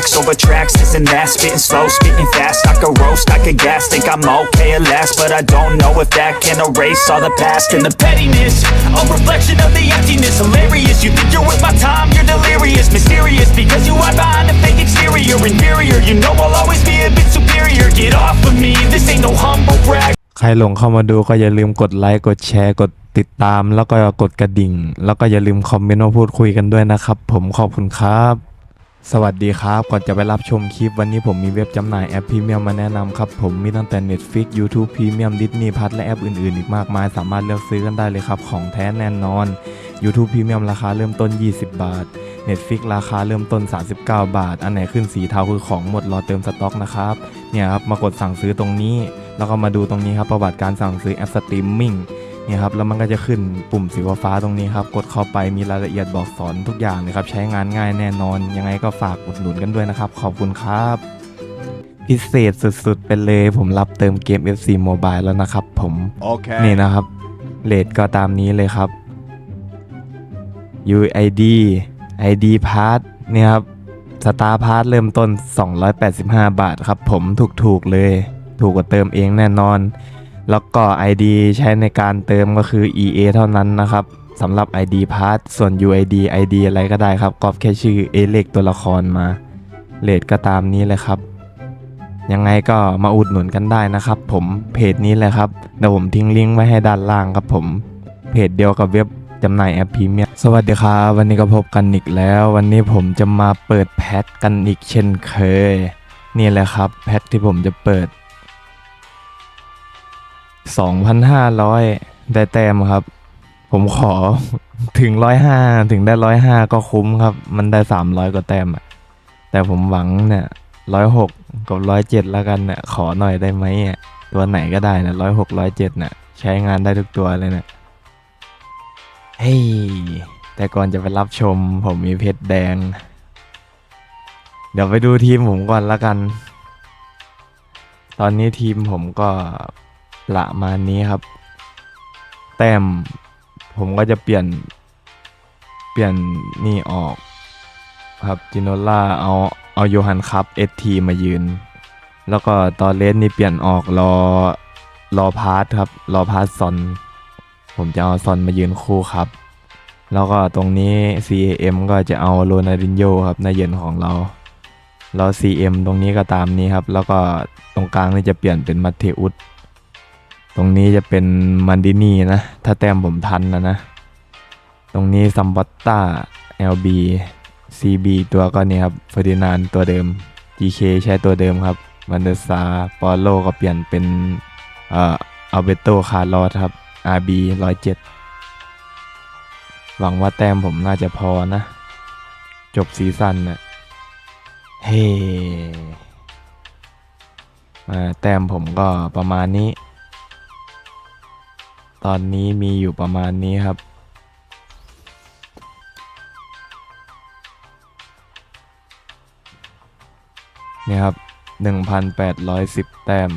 tracks over tracks, this and that. Spitting slow, spitting fast. I could roast, I could gas. Think I'm okay at last, but I don't know if that can erase all the past and the pettiness. A reflection of the emptiness. Hilarious. You think you're worth my time, you're delirious. Mysterious because you hide behind a fake exterior. Inferior, you know I'll always be a bit superior. Get off of me, this ain't no humble brag. ใครหลงเข้ามาดูก็อย่าลืมกดไลค์ กดแชร์ กดติดตาม แล้วก็กดกระดิ่ง แล้วก็อย่าลืมคอมเมนต์มาพูดคุยกันด้วยนะครับ ผมขอบคุณครับ สวัสดีครับ ก่อนจะไปรับชมคลิปวันนี้ผมมีเว็บจำหน่ายแอปพรีเมียมมาแนะนำครับ ผมมีตั้งแต่ Netflix YouTube Premium Disney Plus และแอปอื่นๆ อีกมากมาย สามารถเลือกซื้อกันได้เลยครับ ของแท้แน่นอน YouTube Premium ราคาเริ่มต้น 20 บาท Netflix ราคาเริ่มต้น 39 บาท อันไหนขึ้นสีเทาคือของหมดรอเติมสต็อกนะครับ เนี่ยครับมากดสั่งซื้อตรงนี้ แล้วก็มาดูตรงนี้ครับประวัติการสั่งซื้อแอปสตรีมมิ่ง นี่ยครับแล้วมันก็จะขึ้นปุ่มสีฟ้าๆตรงนี้ครับกดเข้าไปมีรายละเอียดบอกสอนทุกอย่างเลยครับใช้งานง่ายแน่นอน ยังไงก็ฝากอุดหนุนกันด้วยนะครับ ขอบคุณครับ พิเศษสุดๆ ไปเลยผมรับเติมเกม FC Mobile แล้วนะครับผม Okay. นี่นะครับเลทก็ตามนี้เลยครับ UID ID Pass เนี่ยครับสตาร์พาร์ทเริ่มต้น 285 บาทครับผมถูกๆเลย ถูกกว่าเติมเองแน่นอน แล้วก็ ID ใช้ในการเติมก็คือ EA เท่านั้นนะครับสำหรับ ID Pass ส่วน UID ID อะไรก็ได้ครับก๊อปแค่ชื่อเอเลขตัวละครมาเลทก็ตามนี้เลยครับ ยังไงก็มาอุดหนุนกันได้นะครับ ผมเพจนี้เลยครับเดี๋ยวผมทิ้งลิงก์ไว้ให้ด้านล่างครับผมเพจเดียวกับเว็บจำหน่ายแอปพรีเมียมสวัสดีครับวันนี้ก็พบกันอีกแล้ว วันนี้ผมจะมาเปิดแพ็คกันอีกเช่นเคย นี่แหละครับแพ็คที่ผมจะเปิด 2,500 ได้แต้มครับ ผมขอถึง 105 ถึงได้ 105 ก็คุ้มครับ มันได้ 300 กว่าแต้มอะแต่ผมหวังเนี่ย 106 กับ 107 แล้วกันเนี่ยขอหน่อยได้ไหมอะตัวไหนก็ได้นะ106 107เนี่ยใช้งานได้ทุกตัวเลยเนี่ยเฮ้ยแต่ก่อนจะไปรับชม ผมมีเพชรแดง เดี๋ยวไปดูทีมผมก่อนละกัน ตอนนี้ทีมผมก็ ประมาณนี้ครับ แต้มผมก็จะเปลี่ยน เปลี่ยนนี่ออก ครับจิโนล่าเอาเอาโยฮันคัพเอทีมายืน แล้วก็ตอนเลสนี่เปลี่ยนออกรอรอพาร์ทครับ รอพาร์ทซอน ผมจะเอาซอนมายืนคู่ครับ แล้วก็ตรงนี้ CAM ก็จะเอาโรนัลดินโยครับในเย็นของเราแล้ว CM ตรงนี้ก็ตามนี้ครับ แล้วก็ตรงกลางนี่จะเปลี่ยนเป็นมัตเทอุส ตรงนี้จะเป็นมันดินี่นะ ถ้าแต้มผมทันนะนะ ตรงนี้ซัมบัตตา LB CB ตัวก็นี่ครับเฟอร์ดินานตัวเดิม GK ใช้ตัวเดิมครับวันเดอร์ซาปอโลก็เปลี่ยนเป็นเอ่ออัลเบโตคาร์ลอสครับ RB 107 หวังว่าแต้มผมน่าจะพอนะ จบซีซั่นนี่ยเฮ้แต้มผมก็ประมาณนี้ ตอนนี้มีอยู่ประมาณนี้ครับเนี่ยครับ 1,810 แต้ม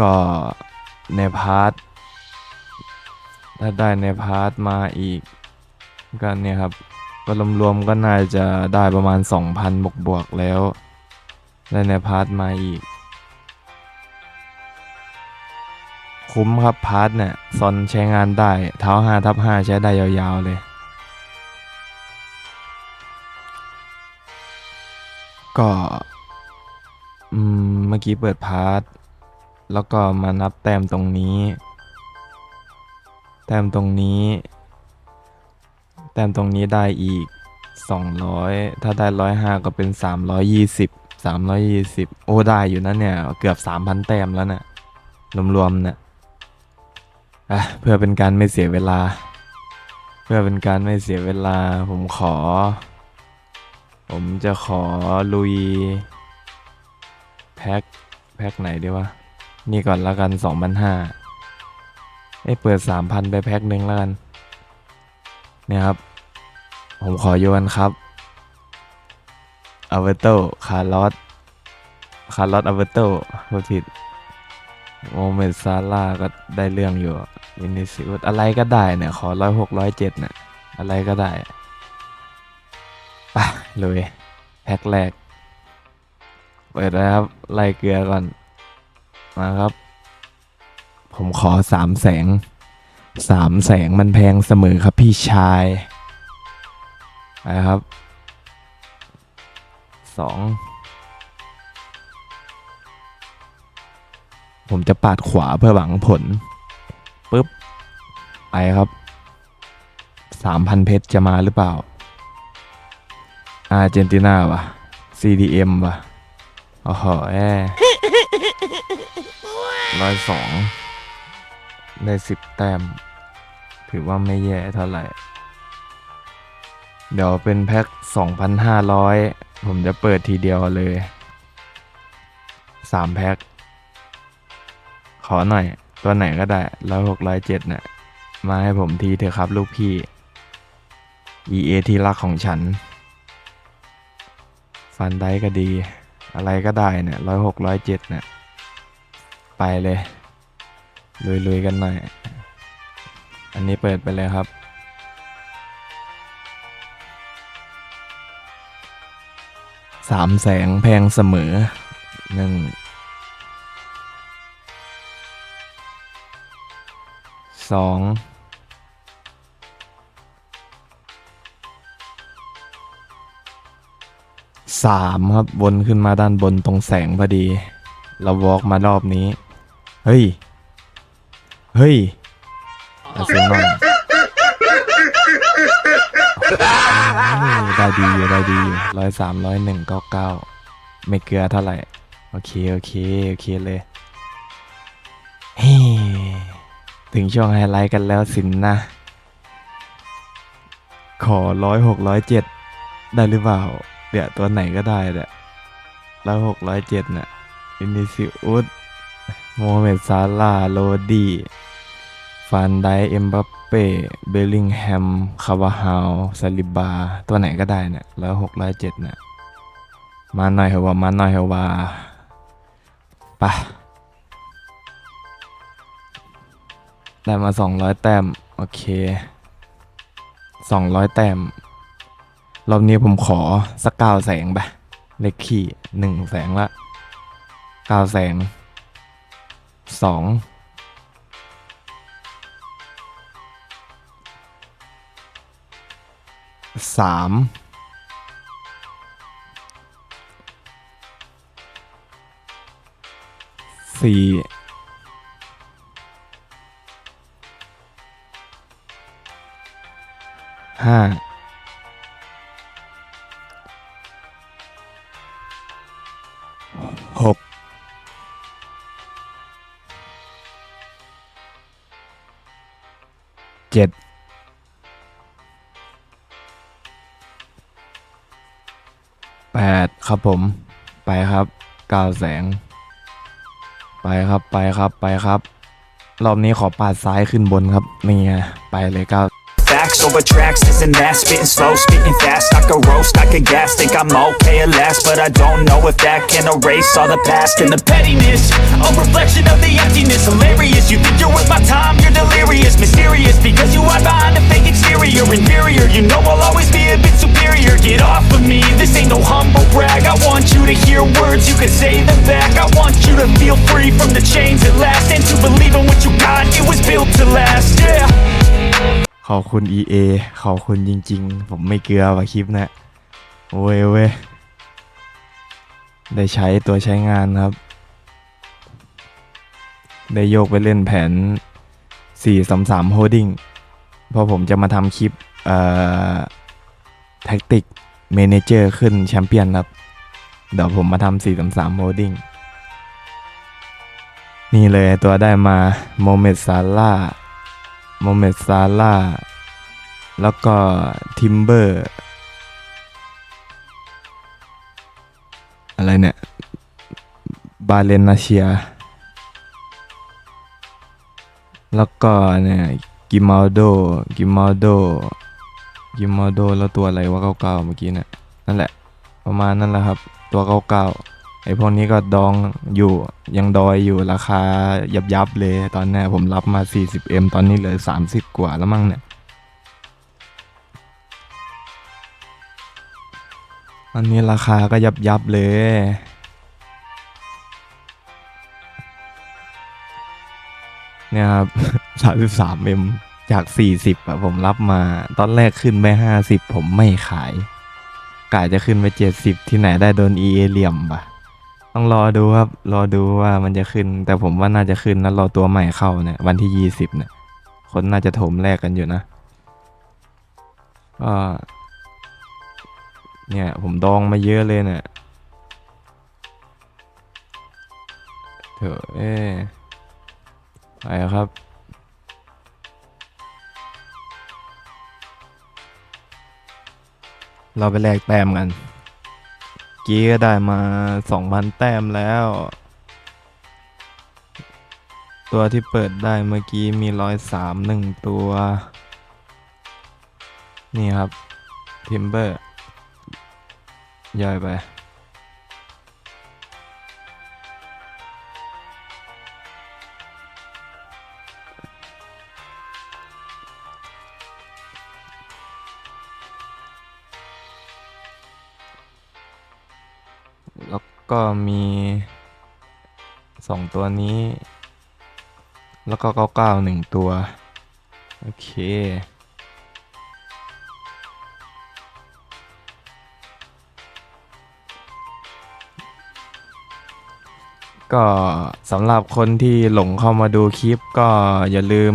ก็ในพาร์ท ถ้าได้ในพาร์ทมาอีกก็เนี่ยครับก็รวมๆก็น่าจะได้ประมาณ 2,000 บวกบวกๆแล้ว ได้ในพาร์ทมาอีก คุ้มครับพาร์ทเนี่ยซอนใช้งานได้ เท้า5ทับ5ใช้ได้ยาวๆเลย ก็เมื่อกี้เปิดพาร์ทแล้วก็มานับแต้มตรงนี้ แต้มตรงนี้ แต้มตรงนี้ได้อีก 200 ถ้าได้ 105 ก็เป็น 320 320 โอ้ได้อยู่นะเนี่ย เกือบ 3,000 แต้มแล้วนะรวมๆเนี่ย อะเพื่อเป็นการไม่เสียเวลา เพื่อเป็นการไม่เสียเวลา ผมขอ ผมจะขอลุย แพ็คแพ็คไหนดีวะ นี่ก่อนละกัน2,500เอ้เปิด3,000ไปแพ็คหนึ่งล้วกันเนี่ยครับ ผมขอโยนครับอเวโตคาร์ลอสคาร์ลอสอเวโตพูดผิดโมเมดซาร่าก็ได้เรื่องอยู่ วินิซิอุสอะไรก็ได้เนี่ย ขอร้อยหกร้อยเจ็ดเนี่ย อะไรก็ได้ไปเลยแพ็คแรก เปิดแล้วครับไล่เกลือก่อน มาครับ ผมขอสามแสงสามแสงมันแพงเสมอครับพี่ชายไปครับสองผมจะปาดขวาเพื่อหวังผล ปุ๊บ ไปครับสามพันเพชรจะมาหรือเปล่า อาร์เจนตินาวะ CDM วะโอ้โหแอร้อยสองได้สิบแต้ม ถือว่าไม่แย่เท่าไหร่ เดี๋ยวเป็นแพ็ค 2,500 ผมจะเปิดทีเดียวเลย 3 แพ็ค ขอหน่อย ตัวไหนก็ได้ร้อยหกร้อยเจ็ดเนี่ยมาให้ผมทีเถอะครับลูกพี่ EA ที่รักของฉัน ฟันได้ก็ดี อะไรก็ได้เนี่ยร้อยหกร้อยเจ็ดเนี่ยไปเลยลุยๆกันหน่อย อันนี้เปิดไปเลยครับสามแสงแพงเสมอหนึ่ง สองสามครับบนขึ้นมาด้านบนตรงแสงพอดี เราวอล์กมารอบนี้ เฮ้ย เฮ้ยอาร์เซนอลได้ดีอยู่ได้ดีอยู่ร้อยสามร้อยหนึ่งเก้าเก้าไม่เกลือเท่าไหร่ โอเค โอเค โอเคเลย ถึงช่วงไฮไลท์กันแล้วสินนะ ขอร้อยหกร้อยเจ็ดได้หรือเปล่า เดี๋ยวตัวไหนก็ได้แหละร้อยหกร้อยเจ็ดน่ะอินิซิอุสโมเมดซาลาโรดีฟันไดเอ็มบัปเป้ เบลลิงแฮม คาวาฮาวซาลิบา ตัวไหนก็ได้เนี่ยร้อยหกร้อยเจ็ดน่ะมาหน่อยเหอว่ามาหน่อยเหอว่าไปะ ได้มาสองร้อยแต้ม โอเคสองร้อยแต้ม รอบนี้ผมขอสักเก้าแสงไปเลขขี่หนึ่งแสงละเก้าแสงสองสามสี่ ห้าหกเจ็ดแปดครับผม ไปครับก้าแสง ไปครับไปครับไปครับ รอบนี้ขอปาดซ้ายขึ้นบนครับนี่ไงไปเลยก้า Facts over tracks, and that, spitting slow, spitting fast. I could roast, I could gas, think I'm okay at last, but I don't know if that can erase all the past and the pettiness. A reflection of the emptiness, hilarious. You think you're worth my time, you're delirious, ขอบคุณ EA ขอบคุณจริง ๆ ผมไม่เกลือว่ะคลิปนะี่ยโอ้ยเว้ยได้ใช้ตัวใช้งานครับ ได้โยกไปเล่นแผน 433 Holding เพราะผมจะมาทำคลิปเอ่อแท็กติกเมเนเจอร์ขึ้นแชมเปี้ยนครับ เดี๋ยวผมมาทำ433 Holding นี่เลยตัวได้มาโมเมดซาร่า โมเมดซาร่า แล้วก็ทิมเบอร์ อะไรเนี่ย บาเลนนาเชีย แล้วก็เนี่ย กิมาโด กิมาโด กิมาโด แล้วตัวอะไรวะเก่าๆเมื่อกี้เนี่ยนั่นแหละ ประมาณนั้นแหละครับ ตัวเก่าๆ ไอ้พวกนี้ก็ดองอยู่ยังดอยอยู่ราคายับยับเลยตอนนี้ผมรับมา 40M ตอนนี้เหลือ 30 กว่าแล้วมั้งเนี่ย อันนี้ราคาก็ยับยับเลยเนี่ยครับสามสิบสามเอ็มจากสี่สิบอะผมรับมาตอนแรกขึ้นไปห้าสิบผมไม่ขายกะจะขึ้นไปเจ็ดสิบที่ไหนได้โดน EA เหลี่ยมปะ ต้องรอดูครับ รอดูว่ามันจะขึ้น แต่ผมว่าน่าจะขึ้นนะรอตัวใหม่เข้าเนี่ยวันที่ยี่สิบเนี่ย คนน่าจะโถมแรกกันอยู่นะก็เนี่ย ผมดองมาเยอะเลยเนี่ยเถอะเอ้ไปครับเราไปแลกแต้มกัน กี้ก็ได้มาสองพันแต้มแล้ว ตัวที่เปิดได้เมื่อกี้มีร้อยสามหนึ่งตัว นี่ครับทิมเบอร์ย่อยไป แล้วก็มีสองตัวนี้ แล้วก็เก้าเก้าหนึ่งตัว โอเค ก็สำหรับคนที่หลงเข้ามาดูคลิปก็อย่าลืม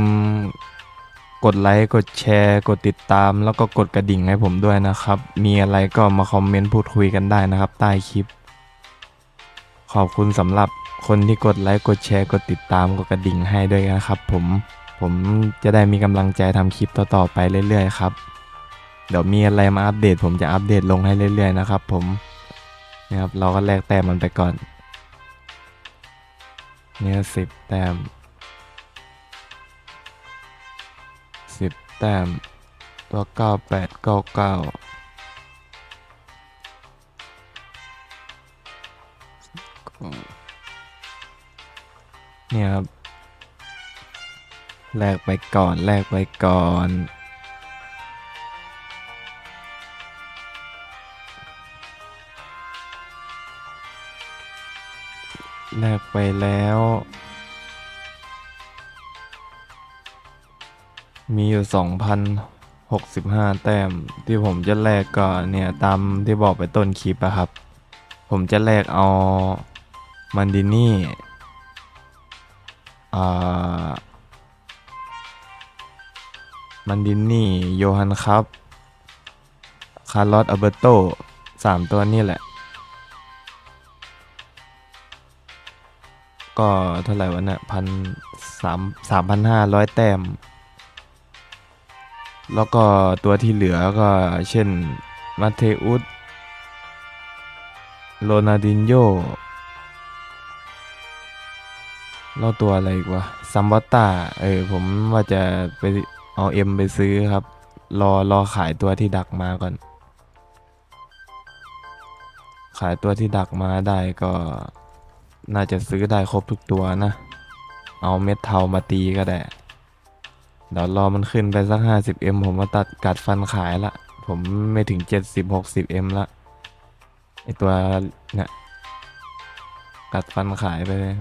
กดไลค์ กดแชร์ กดติดตาม แล้วก็กดกระดิ่งให้ผมด้วยนะครับ มีอะไรก็มาคอมเมนต์พูดคุยกันได้นะครับ ใต้คลิป ขอบคุณสำหรับคนที่กดไลค์กดแชร์กดติดตามกดกระดิ่งให้ด้วยนะครับผมผมจะได้มีกำลังใจทำคลิปต่อๆไปเรื่อยๆครับ เดี๋ยวมีอะไรมาอัปเดต ผมจะอัปเดตลงให้เรื่อยๆนะครับผมนะครับเราก็แลกแต้มมันไปก่อน เนี่ยสิบแต้มสิบแต้มตัวเก้าแปดเก้าเก้า เนี่ยครับแลกไปก่อนแลกไปก่อน แลกไปแล้ว มีอยู่สองพันหกสิบห้าแต้ม ที่ผมจะแลกก็เนี่ย ตามที่บอกไปต้นคลิปอะครับ ผมจะแลกเอามันดินี่ มันดินนี่ โยฮันครับ คาร์ลอสอัลเบโตสามตัวนี่แหละ ก็เท่าไหร่วะเนี่ยพันสามสามพันห้าร้อยแต้ม แล้วก็ตัวที่เหลือก็เช่น มาเทอุสโรนัลดินโย แล้วตัวอะไรอีกวะซัมบัตตาเออผมว่าจะไปเอาเอ็มไปซื้อครับ รอรอขายตัวที่ดักมาก่อน ขายตัวที่ดักมาได้ก็ น่าจะซื้อได้ครบทุกตัวนะ เอาเม็ดเทามาตีก็ได้เดี๋ยวรอมันขึ้นไปสัก 50m ผมมาตัดกัดฟันขายละ ผมไม่ถึง 70-60m ละไอตัวเนี่ยกัดฟันขายไปเลย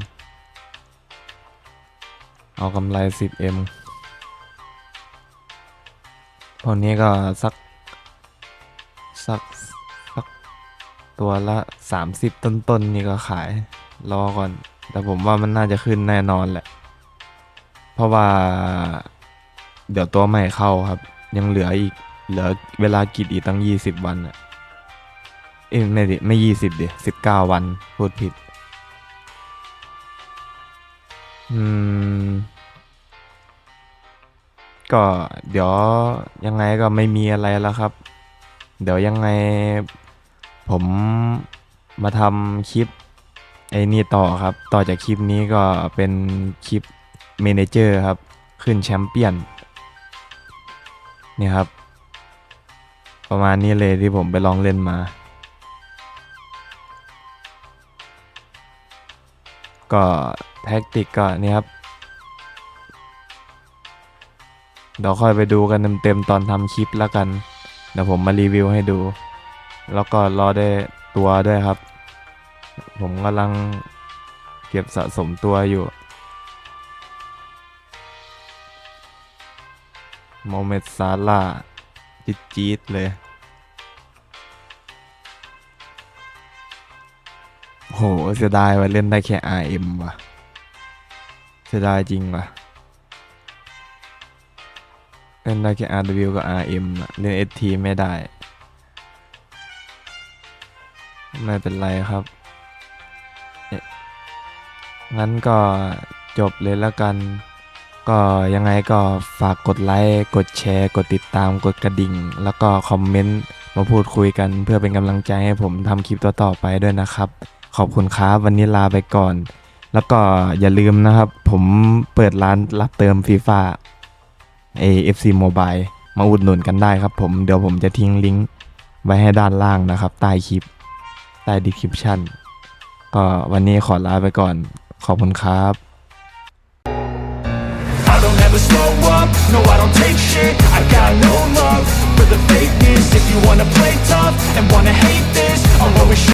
เอากำไร 10m พวกนี้ก็สัก สัก สัก ตัวละ 30 ต้นๆนนี่ก็ขาย รอก่อน แต่ผมว่ามันน่าจะขึ้นแน่นอนแหละ เพราะว่า เดี๋ยวตัวใหม่เข้าครับ ยังเหลืออีก เหลือเวลากิจอีกตั้ง 20 วันอะเอ้ยไม่ดิไม่20ดิ19วัน พูดผิด อืม ก็เดี๋ยวยังไงก็ไม่มีอะไรแล้วครับ เดี๋ยวยังไงผมมาทำคลิปไอ้นี่ต่อครับ ต่อจากคลิปนี้ก็เป็นคลิปเมเนเจอร์ครับ ขึ้นแชมเปี้ยนนี่ครับ ประมาณนี้เลยที่ผมไปลองเล่นมา ก็ แท็กติกก็เนี่ครับเดี๋ยวค่อยไปดูกันเต็มๆตอนทำคลิปแล้วกัน เดี๋ยวผมมารีวิวให้ดู แล้วก็รอได้ตัวด้วยครับ ผมกำลังเก็บสะสมตัวอยู่โมเมดซาร่าจี๊ดจี๊ดเลย โห เสียดายว่าเล่นได้แค่ RM ว่ะ เสียดายจริงว่ะเล่นได้แค่ RW กับ RM เล่น ST ไม่ได้ ไม่เป็นไรครับ งั้นก็จบเลยแล้วกัน ก็ยังไงก็ฝากกดไลค์ กดแชร์ กดติดตาม กดกระดิ่ง แล้วก็คอมเมนต์มาพูดคุยกันเพื่อเป็นกำลังใจให้ผมทำคลิปต่อๆไปด้วยนะครับ ขอบคุณครับ วันนี้ลาไปก่อน แล้วก็อย่าลืมนะครับ ผมเปิดร้านรับเติมฟีฟ่า AFC Mobile มาอุดหนุนกันได้ครับผมเดี๋ยวผมจะทิ้งลิงก์ไว้ให้ด้านล่างนะครับ ใต้คลิป ใต้ description ก็วันนี้ขอลาไปก่อน ขอบคุณครับ I don't ever slow up, no I don't take shit I got no love for the fakeness If you wanna play tough and wanna hate this I'm always